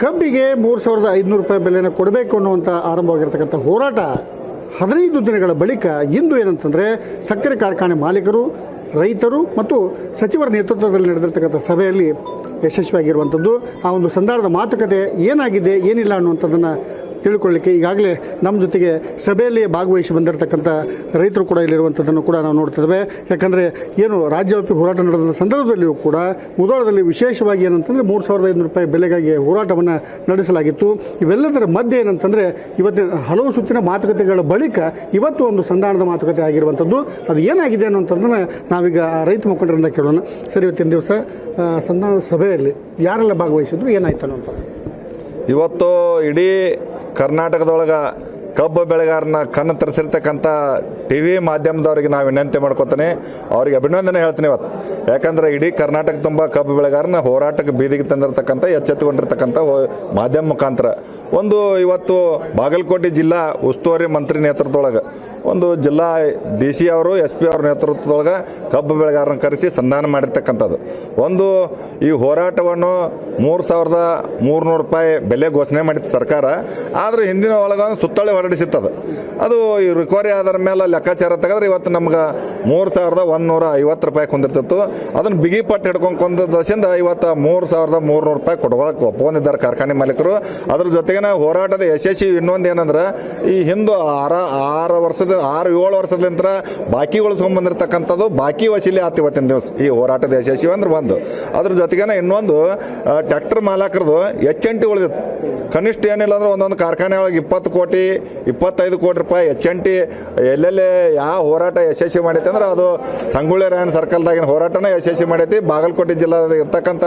ಕಬ್ಬಿಗೆ ಮೂರು ಸಾವಿರದ ಐದುನೂರು ರೂಪಾಯಿ ಬೆಲೆಯನ್ನು ಕೊಡಬೇಕು ಅನ್ನುವಂಥ ಆರಂಭವಾಗಿರ್ತಕ್ಕಂಥ ಹೋರಾಟ ಹದಿನೈದು ದಿನಗಳ ಬಳಿಕ ಇಂದು ಏನಂತಂದರೆ ಸಕ್ಕರೆ ಕಾರ್ಖಾನೆ ಮಾಲೀಕರು, ರೈತರು ಮತ್ತು ಸಚಿವರ ನೇತೃತ್ವದಲ್ಲಿ ನಡೆದಿರ್ತಕ್ಕಂಥ ಸಭೆಯಲ್ಲಿ ಯಶಸ್ವಿಯಾಗಿರುವಂಥದ್ದು, ಆ ಒಂದು ಸಂದಾರದ ಮಾತುಕತೆ ಏನಾಗಿದೆ, ಏನಿಲ್ಲ ಅನ್ನುವಂಥದ್ದನ್ನು ತಿಳ್ಕೊಳ್ಳಿಕ್ಕೆ ಈಗಾಗಲೇ ನಮ್ಮ ಜೊತೆಗೆ ಸಭೆಯಲ್ಲಿ ಭಾಗವಹಿಸಿ ಬಂದಿರತಕ್ಕಂಥ ರೈತರು ಕೂಡ ಇಲ್ಲಿರುವಂಥದ್ದನ್ನು ಕೂಡ ನಾವು ನೋಡ್ತಿದ್ದೇವೆ ಯಾಕಂದರೆ ಏನು ರಾಜ್ಯವ್ಯಾಪಿ ಹೋರಾಟ ನಡೆದ ಸಂದರ್ಭದಲ್ಲಿಯೂ ಕೂಡ ಮುದೋಳದಲ್ಲಿ ವಿಶೇಷವಾಗಿ ಏನಂತಂದರೆ ಮೂರು ಸಾವಿರದ ಐನೂರು ರೂಪಾಯಿ ಬೆಲೆಗಾಗಿ ಹೋರಾಟವನ್ನು ನಡೆಸಲಾಗಿತ್ತು. ಇವೆಲ್ಲದರ ಮಧ್ಯೆ ಏನಂತಂದರೆ ಇವತ್ತಿನ ಹಲವು ಸುತ್ತಿನ ಮಾತುಕತೆಗಳ ಬಳಿಕ ಇವತ್ತು ಒಂದು ಸಂಧಾನದ ಮಾತುಕತೆ ಆಗಿರುವಂಥದ್ದು. ಅದು ಏನಾಗಿದೆ ಅನ್ನೋಂಥದ್ದನ್ನು ನಾವೀಗ ರೈತ ಮುಖಂಡರಿಂದ ಕೇಳೋಣ. ಸರಿ, ಇವತ್ತಿನ ದಿವಸ ಸಂಧಾನದ ಸಭೆಯಲ್ಲಿ ಯಾರೆಲ್ಲ ಭಾಗವಹಿಸಿದ್ರು, ಏನಾಯ್ತು ಅನ್ನೋಂಥದ್ದು? ಇವತ್ತು ಇಡೀ ಕರ್ನಾಟಕದೊಳಗೆ ಕಬ್ಬು ಬೆಳೆಗಾರನ ಕಣ್ಣು ತರಿಸಿರ್ತಕ್ಕಂಥ ಟಿ ವಿ ಮಾಧ್ಯಮದವ್ರಿಗೆ ನಾವು ವಿನಂತಿ ಮಾಡ್ಕೊತೀನಿ. ಅವ್ರಿಗೆ ಅಭಿನಂದನೆ ಹೇಳ್ತೀನಿ ಇವತ್ತು. ಯಾಕಂದ್ರೆ ಇಡೀ ಕರ್ನಾಟಕ ತುಂಬ ಕಬ್ಬು ಬೆಳೆಗಾರನ ಹೋರಾಟಕ್ಕೆ ಬೀದಿಗೆ ತಂದಿರತಕ್ಕಂಥ, ಎಚ್ಚೆತ್ತುಕೊಂಡಿರ್ತಕ್ಕಂಥ ಮಾಧ್ಯಮ ಮುಖಾಂತರ. ಒಂದು ಇವತ್ತು ಬಾಗಲಕೋಟೆ ಜಿಲ್ಲಾ ಉಸ್ತುವಾರಿ ಮಂತ್ರಿ ನೇತೃತ್ವದೊಳಗೆ, ಒಂದು ಜಿಲ್ಲಾ ಡಿ ಸಿ ಅವರು, ಎಸ್ ಪಿ ಅವ್ರ ನೇತೃತ್ವದೊಳಗೆ ಕಬ್ಬು ಬೆಳೆಗಾರನ ಕರೆಸಿ ಸಂಧಾನ ಮಾಡಿರ್ತಕ್ಕಂಥದ್ದು. ಒಂದು ಈ ಹೋರಾಟವನ್ನು ಮೂರು ಸಾವಿರದ ಮೂರುನೂರು ರೂಪಾಯಿ ಬೆಲೆ ಘೋಷಣೆ ಮಾಡಿತ್ತು ಸರ್ಕಾರ. ಆದರೆ ಹಿಂದಿನ ಒಳಗೊಂದು ಸುತ್ತಳಿ ಹೊರಡಿಸಿತ್ತದು ಅದು ಈ ರಿಕವರಿ ಆಧಾರ ಮೇಲೆ ಲೆಕ್ಕಾಚಾರ ತೆಗೆದ್ರೆ ಇವತ್ತು ನಮ್ಗೆ ಮೂರು ಸಾವಿರದ ಒಂದುನೂರ ಐವತ್ತು ರೂಪಾಯಿ ಕುಂದಿರ್ತಿತ್ತು. ಅದನ್ನು ಬಿಗಿ ಪಟ್ಟು ಹಿಡ್ಕೊಂಡು ಕೊಂದದಿಂದ ಇವತ್ತು ಮೂರು ಸಾವಿರದ ಮೂರುನೂರು ರೂಪಾಯಿ ಕೊಡ್ಕೊಳಕ್ಕೆ ಒಪ್ಕೊಂಡಿದ್ದಾರೆ ಕಾರ್ಖಾನೆ ಮಾಲೀಕರು. ಅದ್ರ ಜೊತೆಗೆ ಹೋರಾಟದ ಯಶಸ್ವಿ ಇನ್ನೊಂದು ಏನಂದ್ರೆ, ಈ ಹಿಂದೆ ಆರ, ಆರು ವರ್ಷದ, ಆರು ಏಳು ವರ್ಷದಿಂದ ಬಾಕಿ ಉಳಿಸ್ಕೊಂಡ್ಬಂದಿರ್ತಕ್ಕಂಥದ್ದು ಬಾಕಿ ವಸೀಲಿ ಆತ ಇವತ್ತಿನ ದಿವಸ. ಈ ಹೋರಾಟದ ಯಶಸ್ವಿ ಅಂದ್ರೆ ಒಂದು. ಅದ್ರ ಜೊತೆಗೇನೆ ಇನ್ನೊಂದು ಟ್ರ್ಯಾಕ್ಟರ್ ಮಾಲಕರದು ಎಚ್ ಎಂಟಿ ಉಳಿದಿತ್ತು. ಕನಿಷ್ಠ ಏನಿಲ್ಲ ಅಂದ್ರೆ ಒಂದೊಂದು ಕಾರ್ಖಾನೆ ಒಳಗೆ ಇಪ್ಪತ್ತು ಕೋಟಿ ಇಪ್ಪತ್ತೈದು ಕೋಟಿ ರೂಪಾಯಿ ಎಚ್ ಎನ್ ಟಿ ಎಲ್ಲೆಲ್ಲಿ ಯಾವ ಹೋರಾಟ ಯಶಸ್ವಿ ಮಾಡೈತೆ ಅಂದ್ರೆ ಅದು ಸಂಗೊಳ್ಳಿ ರಾಯಣ್ಣ ಸರ್ಕಲ್ದಾಗಿನ ಹೋರಾಟನ ಯಶಸ್ವಿ ಮಾಡೈತಿ ಬಾಗಲಕೋಟೆ ಜಿಲ್ಲಾದ ಇರ್ತಕ್ಕಂಥ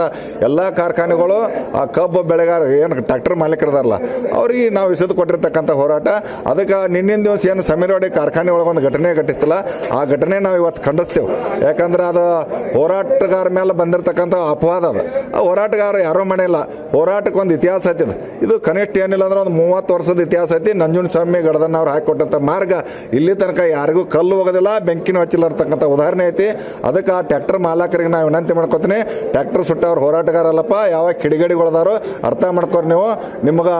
ಎಲ್ಲ ಕಾರ್ಖಾನೆಗಳು, ಆ ಕಬ್ಬು ಬೆಳೆಗಾರ ಏನು ಟ್ರ್ಯಾಕ್ಟರ್ ಮಾಲೀಕರದಾರಲ್ಲ, ಅವ್ರಿಗೆ ನಾವು ಇಸದು ಕೊಟ್ಟಿರ್ತಕ್ಕಂಥ ಹೋರಾಟ. ಅದಕ್ಕೆ ನಿನ್ನಿನ ದಿವಸ ಏನು ಸಮೀರವಾಡಿ ಕಾರ್ಖಾನೆ ಒಳಗೆ ಒಂದು ಘಟನೆ ಘಟಿಸ್ತಲ್ಲ ಆ ಘಟನೆ ನಾವು ಇವತ್ತು ಖಂಡಿಸ್ತೇವೆ. ಯಾಕಂದ್ರೆ ಅದು ಹೋರಾಟಗಾರ ಮೇಲೆ ಬಂದಿರತಕ್ಕಂಥ ಅಪವಾದ ಅದು. ಆ ಹೋರಾಟಗಾರ ಯಾರೋ ಮನೆಯಿಲ್ಲ ಹೋರಾಟಕ್ಕೆ ಒಂದು ಇತಿಹಾಸ ಐತಿ ಇದು ಕನಿಷ್ಠ ಏನಿಲ್ಲ ಅಂದ್ರೆ ಒಂದು ಮೂವತ್ತು ವರ್ಷದ ಇತಿಹಾಸ ಐತಿ. ನಂಜುನ ಸ್ವಾಮಿ ಗಡದನ್ನ ಅವ್ರು ಹಾಕಿಕೊಟ್ಟಂಥ ಮಾರ್ಗ ಇಲ್ಲಿ ತನಕ ಯಾರಿಗೂ ಕಲ್ಲು ಹೋಗೋದಿಲ್ಲ, ಬೆಂಕಿನ ಹಚ್ಚಿಲ್ಲ ಇರ್ತಕ್ಕಂಥ ಉದಾಹರಣೆ ಐತಿ. ಅದಕ್ಕೆ ಆ ಟ್ಯಾಕ್ಟರ್ ಮಾಲಕರಿಗೆ ನಾವು ವಿನಂತಿ ಮಾಡ್ಕೊತೀನಿ. ಟ್ರ್ಯಾಕ್ಟರ್ ಸುಟ್ಟವ್ರು ಹೋರಾಟಗಾರಲ್ಲಪ್ಪ ಯಾವ ಕಿಡಿಗಡಿಗಳದಾರೋ ಅರ್ಥ ಮಾಡ್ಕೊರಿ ನೀವು. ನಿಮ್ಗೆ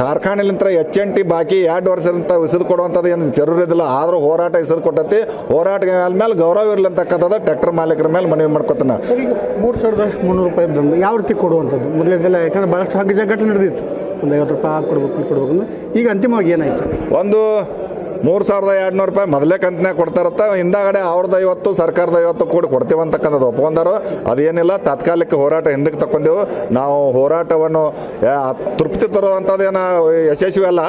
ಕಾರ್ಖಾನೆಲಿಂತ ಎಚ್ ಎನ್ ಟಿ ಬಾಕಿ ಎರಡು ವರ್ಷದಂತ ಇಸದು ಕೊಡುವಂಥದ್ದು ಏನು ಜರೂರಿ ಇದಿಲ್ಲ. ಆದರೂ ಹೋರಾಟ ಇಸದು ಕೊಟ್ಟತಿ. ಹೋರಾಟ ಮೇಲೆ ಗೌರವ ಇರಲಿ ಅಂತಕ್ಕಂಥದ್ದು ಟ್ರ್ಯಾಕ್ಟರ್ ಮಾಲೀಕರ ಮೇಲೆ ಮನವಿ ಮಾಡ್ಕೊತಾನೆ ಮೂರು ಸಾವಿರದ ಮುನ್ನೂರು ರೂಪಾಯಿ ಬಂದು ಯಾವ ರೀತಿ ಕೊಡುವಂಥದ್ದು? ಮೊದಲೇದೆಲ್ಲ ಯಾಕಂದ್ರೆ ಭಾಳಷ್ಟು ಹಗ್ಗ ಜಗ್ಗಟ್ಟು ನಡೆದಿತ್ತು. ಒಂದು ಐವತ್ತು ರೂಪಾಯಿ ಹಾಕಿ ಕೊಡ್ಬೇಕು ಕೊಡ್ಬೇಕು ಈಗ ಅಂತಿಮವಾಗಿ ಏನಾಯ್ತು? ಒಂದು ಮೂರು ಸಾವಿರದ ಎರಡು ನೂರು ರೂಪಾಯಿ ಮೊದಲೇ ಕಂತಿನಾಗ ಕೊಡ್ತಾರತ್ತ. ಹಿಂದಾಗಡೆ ಅವ್ರದ್ದು ಐವತ್ತು, ಸರ್ಕಾರದ ಐವತ್ತು ಕೂಡ ಕೊಡ್ತೀವಿ ಅಂತಕ್ಕಂಥದ್ದು ಒಪ್ಕೊಂಡಾರು. ಅದೇನಿಲ್ಲ, ತಾತ್ಕಾಲಿಕ ಹೋರಾಟ ಹಿಂದಕ್ಕೆ ತಕ್ಕೊಂಡೆವು. ನಾವು ಹೋರಾಟವನ್ನು ತೃಪ್ತಿ ತರುವಂಥದ್ದೇನು ಯಶಸ್ವಿ ಅಲ್ಲ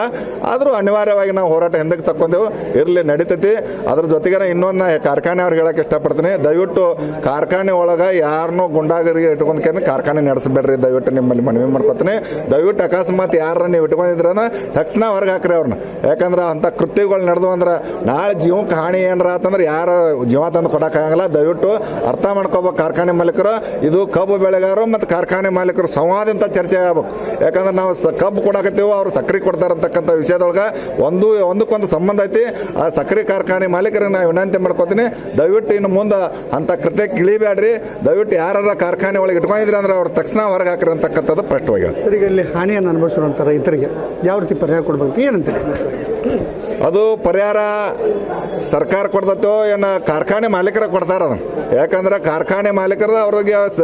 ಆದರೂ ಅನಿವಾರ್ಯವಾಗಿ ನಾವು ಹೋರಾಟ ಹಿಂದಕ್ಕೆ ತಕ್ಕೊಂಡೆವು. ಇರಲಿ, ನಡೀತೈತಿ. ಅದ್ರ ಜೊತೆಗೆ ಇನ್ನೊಂದು ಕಾರ್ಖಾನೆ ಅವ್ರಿಗೆ ಹೇಳಕ್ಕೆ ಇಷ್ಟಪಡ್ತೀನಿ. ದಯವಿಟ್ಟು ಕಾರ್ಖಾನೆ ಒಳಗೆ ಯಾರನ್ನೂ ಗುಂಡಾಗರಿಗೆ ಇಟ್ಕೊಂಡ್ಕೊಂಡು ಕಾರ್ಖಾನೆ ನಡೆಸಬೇಡ್ರಿ, ದಯವಿಟ್ಟು ನಿಮ್ಮಲ್ಲಿ ಮನವಿ ಮಾಡ್ಕೊತೀನಿ. ದಯವಿಟ್ಟು ಅಕಸ್ಮಾತ್ ಯಾರನ್ನ ನೀವು ಇಟ್ಕೊಂಡಿದ್ರನ, ತಕ್ಷಣ ಹೊರಗೆ ಹಾಕ್ರಿ ಅವ್ರನ್ನ ಯಾಕಂದ್ರೆ ಅಂಥ ಕೃತ್ಯಗಳು ನಡೆದು ಅಂದ್ರೆ ನಾಳೆ ಜೀವಕ್ಕೆ ಹಾನಿ ಏನರ ಅಂತಂದ್ರೆ ಯಾರು ಜೀವ ತಂದು ಕೊಡೋಕ್ಕಾಗಲ್ಲ ದಯವಿಟ್ಟು ಅರ್ಥ ಮಾಡ್ಕೋಬೇಕು ಕಾರ್ಖಾನೆ ಮಾಲೀಕರು. ಇದು ಕಬ್ಬು ಬೆಳೆಗಾರರು ಮತ್ತು ಕಾರ್ಖಾನೆ ಮಾಲೀಕರು ಸಂವಾದಿಂದ ಚರ್ಚೆ ಆಗಬೇಕು. ಯಾಕಂದ್ರೆ ನಾವು ಸ ಕಬ್ಬು ಕೊಡಕತ್ತೀವೋ ಅವರು ಸಕ್ಕರೆ ಕೊಡ್ತಾರೆ ಅಂತಕ್ಕಂಥ ವಿಷಯದೊಳಗೆ ಒಂದು ಒಂದಕ್ಕೊಂದು ಸಂಬಂಧ ಐತಿ. ಆ ಸಕ್ಕರೆ ಕಾರ್ಖಾನೆ ಮಾಲೀಕರಿಗೆ ನಾನು ವಿನಂತಿ ಮಾಡ್ಕೋತೀನಿ. ದಯವಿಟ್ಟು ಇನ್ನು ಮುಂದೆ ಅಂಥ ಕೃತ್ಯಕ್ಕೆ ಇಳಿಬೇಡ್ರಿ ದಯವಿಟ್ಟು ಯಾರ ಕಾರ್ಖಾನೆ ಒಳಗೆ ಇಟ್ಕೊಂಡಿದ್ರಿ ಅಂದ್ರೆ ಅವ್ರು ತಕ್ಷಣ ಹೊರಗೆ ಹಾಕ್ರಿ ಅಂತಕ್ಕಂಥದ್ದು ಹೇಳ್ತೀನಿ. ಸರ್ ಇಲ್ಲಿ ಹಾನಿಯನ್ನು ಅನುಭವಿಸಿರುವಂಥ ರೈತರಿಗೆ ಯಾವ ರೀತಿ ಪರಿಹಾರ ಕೊಡ್ಬೇಕು ಏನಂತೀರಿ? ಅದು ಪರಿಹಾರ ಸರ್ಕಾರ ಕೊಡ್ತತ್ತೋ ಏನು ಕಾರ್ಖಾನೆ ಮಾಲೀಕರ ಕೊಡ್ತಾರ ಅದನ್ನು. ಯಾಕಂದ್ರೆ ಕಾರ್ಖಾನೆ ಮಾಲೀಕರದ ಅವ್ರಿಗೆ,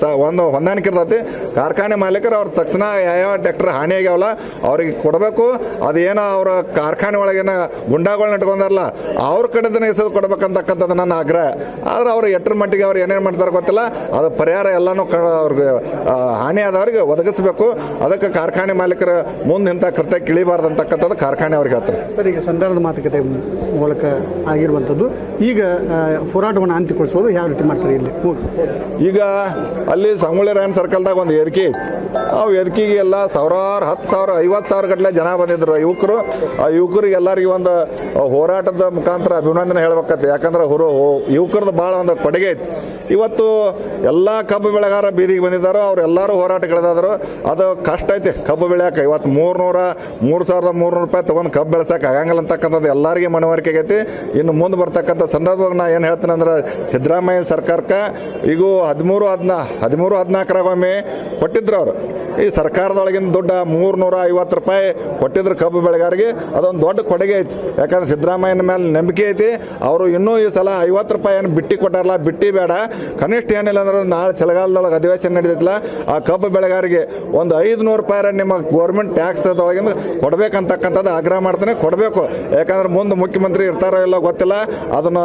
ಸ- ಒಂದು ಹೊಂದಾಣಿಕೆ ಇರ್ತೈತಿ. ಕಾರ್ಖಾನೆ ಮಾಲೀಕರು ಅವ್ರ ತಕ್ಷಣ ಯಾವ ಟ್ಯಾಕ್ಟರ್ ಹಾನಿ ಆಗ್ಯಾವಲ್ಲ ಅವ್ರಿಗೆ ಕೊಡಬೇಕು. ಅದೇನೋ ಅವರ ಕಾರ್ಖಾನೆ ಒಳಗೇನ ಗುಂಡಾಗಳನ್ನ ಇಟ್ಕೊಂಡಾರಲ್ಲ, ಅವ್ರ ಕಡೆದನ್ನ ಎಸೆದು ಕೊಡ್ಬೇಕಂತಕ್ಕಂಥದ್ದು ನನ್ನ ಆಗ್ರಹ. ಆದ್ರೆ ಅವ್ರು ಎಟ್ರ ಮಟ್ಟಿಗೆ ಅವ್ರು ಏನೇನು ಮಾಡ್ತಾರೆ ಗೊತ್ತಿಲ್ಲ. ಅದು ಪರಿಹಾರ ಎಲ್ಲನೂ ಕ, ಅವ್ರಿಗೆ ಹಾನಿ ಆದವ್ರಿಗೆ ಒದಗಿಸ್ಬೇಕು. ಅದಕ್ಕೆ ಕಾರ್ಖಾನೆ ಮಾಲೀಕರು ಮುಂದೆ ಇಂಥ ಕೃತ್ಯ ಕಿಳಿಬಾರ್ದು ಅಂತಕ್ಕಂಥದ್ದು ಕಾರ್ಖಾನೆ ಅವ್ರಿಗೆ ಹೇಳ್ತಾರೆ. ಈಗ ಸಂಧಾನದ ಮಾತುಕತೆ ಮೂಲಕ ಆಗಿರುವಂಥದ್ದು. ಈಗ ಹೋರಾಟವನ್ನು ಅಂತ್ಯಗೊಳಿಸೋದು ಯಾವ ರೀತಿ ಮಾಡ್ತಾರೆ ಇಲ್ಲಿ? ಈಗ ಅಲ್ಲಿ ಸಂಗೊಳ್ಳಿ ರಾಯನ್ ಸರ್ಕಲ್ದಾಗ ಒಂದು ಐತಿ ಆ ಎದಕಿಗೆ ಎಲ್ಲ ಸಾವಿರಾರು, ಹತ್ತು ಸಾವಿರ, ಐವತ್ತು ಸಾವಿರ ಗಟ್ಟಲೆ ಜನ ಬಂದಿದ್ರು ಯುವಕರು. ಆ ಯುವಕರಿಗೆ ಎಲ್ಲರಿಗೆ ಒಂದು ಹೋರಾಟದ ಮುಖಾಂತರ ಅಭಿನಂದನೆ ಹೇಳ್ಬೇಕತ್ತೆ ಯಾಕಂದ್ರೆ ಹೊರ ಯುವಕರದ್ದು ಭಾಳ ಒಂದು ಕೊಡುಗೆ ಐತಿ ಇವತ್ತು ಎಲ್ಲ ಕಬ್ಬು ಬೆಳೆಗಾರ ಬೀದಿಗೆ ಬಂದಿದ್ದಾರೋ. ಅವ್ರೆಲ್ಲರೂ ಹೋರಾಟಗಳಿದಾದ್ರು ಅದು ಕಷ್ಟ ಐತಿ. ಕಬ್ಬು ಬೆಳೆಯಕ್ಕೆ ಇವತ್ತು ಮೂರ್ನೂರ, ಮೂರು ಸಾವಿರದ ಮೂರ್ನೂರು ರೂಪಾಯಿ ತೊಗೊಂಡು ಕಬ್ಬು ಬೆಳೆಸೋಕೆ. ಆಗಂಗಿಲ್ಲ ಅಂತಕ್ಕಂಥದ್ದು ಎಲ್ಲರಿಗೆ ಮನವರಿಕೆ ಆಗೈತಿ. ಇನ್ನು ಮುಂದೆ ಬರ್ತಕ್ಕಂಥ ಸಂದರ್ಭದಾಗ ನಾ ಏನು ಹೇಳ್ತೇನೆ ಅಂದ್ರೆ ಸಿದ್ದರಾಮಯ್ಯ ಸರ್ಕಾರಕ್ಕೆ ಈಗ ಹದಿಮೂರು ಹದಿನಾ, ಹದಿಮೂರು ಹದಿನಾಲ್ಕರಾಗೊಮ್ಮೆ ಕೊಟ್ಟಿದ್ರು ಅವರು. ಈ ಸರ್ಕಾರದೊಳಗಿನ ದುಡ್ಡ ಮೂರುನೂರ ಐವತ್ತು ರೂಪಾಯಿ ಕೊಟ್ಟಿದ್ರು ಕಬ್ಬು ಬೆಳೆಗಾರಿಗೆ ಅದೊಂದು ದೊಡ್ಡ ಕೊಡುಗೆ ಐತಿ. ಯಾಕಂದ್ರೆ ಸಿದ್ದರಾಮಯ್ಯನ ಮೇಲೆ ನಂಬಿಕೆ ಐತಿ. ಅವರು ಇನ್ನೂ ಈ ಸಲ ಐವತ್ತು ರೂಪಾಯಿ ಏನು ಬಿಟ್ಟಿ ಕೊಟ್ಟಾರಲ್ಲ ಬಿಟ್ಟಿ ಬೇಡ. ಕನಿಷ್ಠ ಏನಿಲ್ಲ ಅಂದ್ರೆ ನಾಳೆ ಚಳಿಗಾಲದೊಳಗೆ ಅಧಿವೇಶನ ನಡೀತೈತಿಲ್ಲ, ಆ ಕಬ್ಬು ಬೆಳೆಗಾರಿಗೆ ಒಂದು ಐದು ನೂರು ರೂಪಾಯಿ ನಿಮ್ಮ ಗೌರ್ಮೆಂಟ್ ಟ್ಯಾಕ್ಸ್ ಅದೊಳಗಿಂದ ಕೊಡಬೇಕಂತಕ್ಕಂಥದ್ದು ಆಗ್ರಹ ಮಾಡ್ತಾನೆ. ಕೊಡಬೇಕು ಯಾಕಂದ್ರೆ ಮುಂದೆ ಮುಖ್ಯಮಂತ್ರಿ ಇರ್ತಾರೋ ಇಲ್ಲ ಗೊತ್ತಿಲ್ಲ. ಅದನ್ನು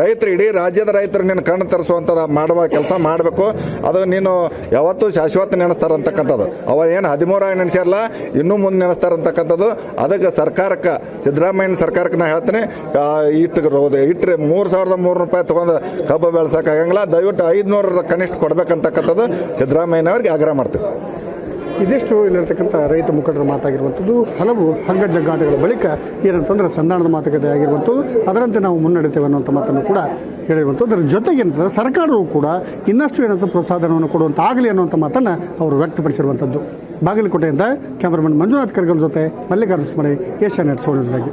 ರೈತರು ಇಡೀ ರಾಜ್ಯದ ರೈತರು ನೀನು ಕಣ್ಣು ತರಿಸುವಂಥದ್ದು ಮಾಡುವ ಕೆಲಸ ಮಾಡಬೇಕು. ಅದು ನೀನು ಯಾವತ್ತೂ ಶಾಶ್ವತ ನೆನೆಸ್ತಾರಂತಕ್ಕಂಥದ್ದು ಅವ ಏನು ಹದಿಮೂರಾಗಿ ನೆನೆಸ್ಯಾರಲ್ಲ, ಇನ್ನೂ ಮುಂದೆ ನೆನೆಸ್ತಾರಂತಕ್ಕಂಥದ್ದು ಅದಕ್ಕೆ ಸರ್ಕಾರಕ್ಕೆ, ಸಿದ್ದರಾಮಯ್ಯನ ಸರ್ಕಾರಕ್ಕೆ ನಾ ಹೇಳ್ತೀನಿ ಇಟ್ಟು ಇಟ್ಟರೆ ಮೂರು ಸಾವಿರದ ಮೂರು ರೂಪಾಯಿ ತೊಗೊಂಡು ಕಬ್ಬು ಬೆಳೆಸೋಕ್ಕಾಗಂಗಿಲ್ಲ. ದಯವಿಟ್ಟು ಐದುನೂರ ಕನಿಷ್ಠ ಕೊಡಬೇಕಂತಕ್ಕಂಥದ್ದು ಸಿದ್ದರಾಮಯ್ಯನವ್ರಿಗೆ ಆಗ್ರಹ ಮಾಡ್ತೀವಿ ಇದಿಷ್ಟು ಇಲ್ಲಿರ್ತಕ್ಕಂಥ ರೈತ ಮುಖಂಡರ ಮಾತಾಗಿರುವಂಥದ್ದು. ಹಲವು ಹಗ್ಗ ಜಗ್ಗಾಟಗಳ ಬಳಿಕ ಏನಂತಂದ್ರೆ ಸಂಧಾನದ ಮಾತುಕತೆ ಆಗಿರುವಂಥದ್ದು. ಅದರಂತೆ ನಾವು ಮುನ್ನಡೆತೇವೆ ಅನ್ನುವಂಥ ಮಾತನ್ನು ಕೂಡ ಹೇಳಿರುವಂಥದ್ದು. ಅದರ ಜೊತೆಗೆ ಏನಂತಂದ್ರೆ ಸರ್ಕಾರವು ಕೂಡ ಇನ್ನಷ್ಟು ಏನಂತ ಪ್ರೋತ್ಸಾಹನವನ್ನು ಕೊಡುವಂಥ ಆಗಲಿ ಅನ್ನುವಂಥ ಮಾತನ್ನು ಅವರು ವ್ಯಕ್ತಪಡಿಸಿರುವಂಥದ್ದು. ಬಾಗಲಕೋಟೆಯಿಂದ ಕ್ಯಾಮರಾಮನ್ ಮಂಜುನಾಥ್ ಕರ್ಗಲ್ ಜೊತೆ ಮಲ್ಲಿಕಾರ್ಜುನ ಸ್ಮರಣೆ ಏಷ್ಯಾ ನೆಟ್ ಸೋಣಿಗಾಗಿ